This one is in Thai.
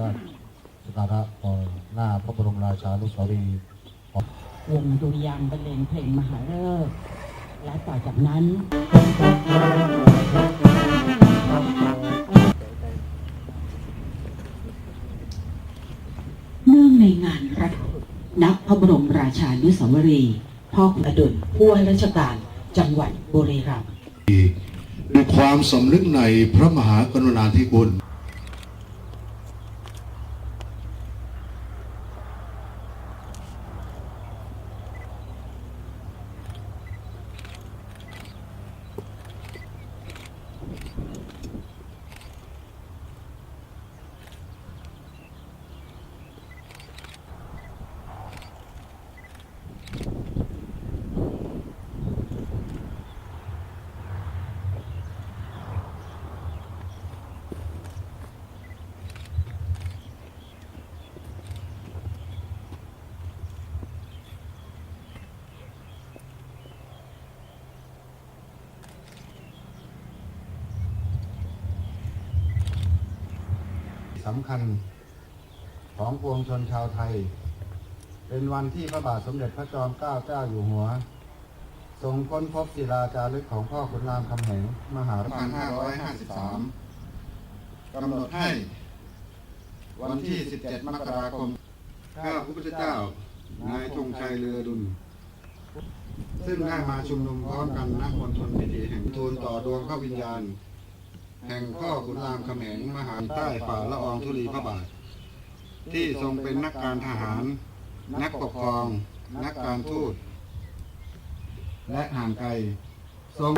ก็สักการะต่อหน้าพระบรมราชานุสาวรีย์วงดุริยางค์บรรเลงเพลงมหาฤกษ์และต่อจากนั้น เนื่องในงานรัฐนับพระบรมราชานุสาวรีย์พ่อขุนอดุลผู้ว่าราชการจังหวัดบุรีรัมย์ด้วยความสำนึกในพระมหากรุณาธิคุณำคัญของปวงชนชาวไทย เป็นวันที่พระบาทสมเด็จพระจอมเกล้าเจ้าอยู่หัว ทรงค้นพบศิลาจารึกของพ่อขุนรามคำแหงมหาราช2553กำหนดให้ วันที่ 17 มกราคมข้าพระพุทธเจ้านายธงชัยเรือดุลซึ่งได้มาชุมนุมพร้อมกันณมณฑลพิธีแห่งทูลต่อดวงพระวิญญาณ แห่งพ่อขุนรามคำแหงมหาใต้ฝ่าละอองธุลีพระบาท ที่ทรงเป็นนักการทหาร นักปกครอง นักการทูต และห่างไกลทรง